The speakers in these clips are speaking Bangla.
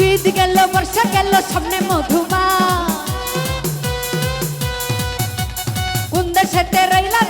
শীত গেল বর্ষা গেল সামনে মধুমা। কোন দেশেতে রইলা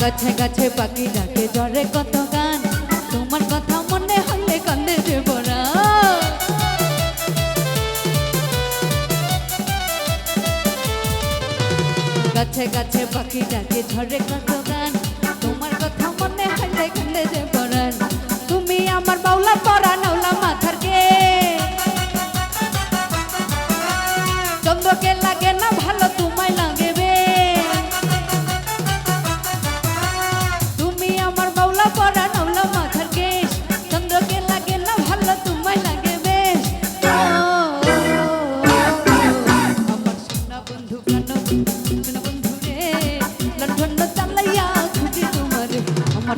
গাছে গাছে পাখি ডাকে, জ্বরে কত গান? তোমার কথা মনে হলে কান্দে দেব না গাছে গাছে পাখি ডাকে ঝরে কত গান? তোমার কথা মনে হলে কান্দে দেব না তুমি আমার বাউলা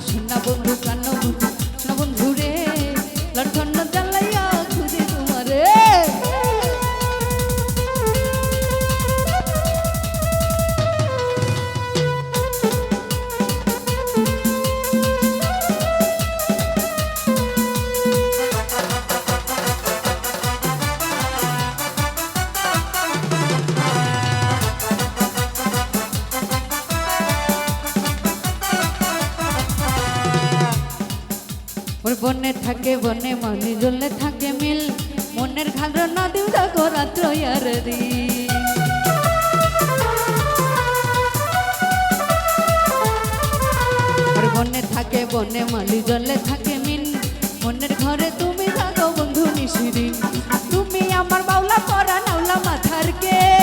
আসি না বন্ধু বনে থাকে, বনে মনে জ্বলে থাকে মিল। মনের ঘাল নদী দেখো রাত্র আর বনে থাকে, বনে মালি জলে থাকে মিন মনের ঘরে তুমি থাকো বন্ধু মিশিরি তুমি আমার বাউলা পরা নাউলা মাথার কে।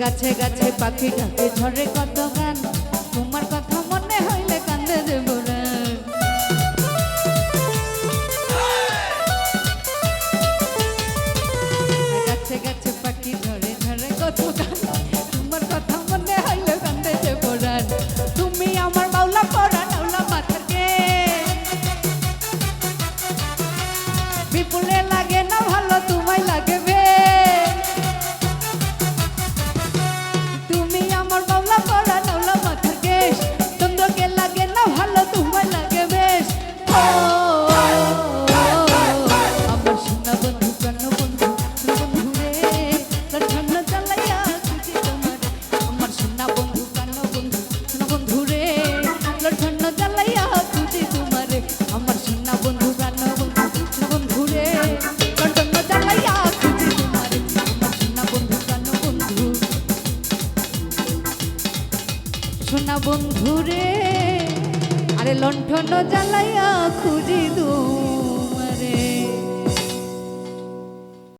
গাছে গাছে পাখি গাছে ঝরে কত গান? তোমার সোনা বন্ধুরে আরে লণ্ঠন জ্বালাইয়া খুঁজি দুমারে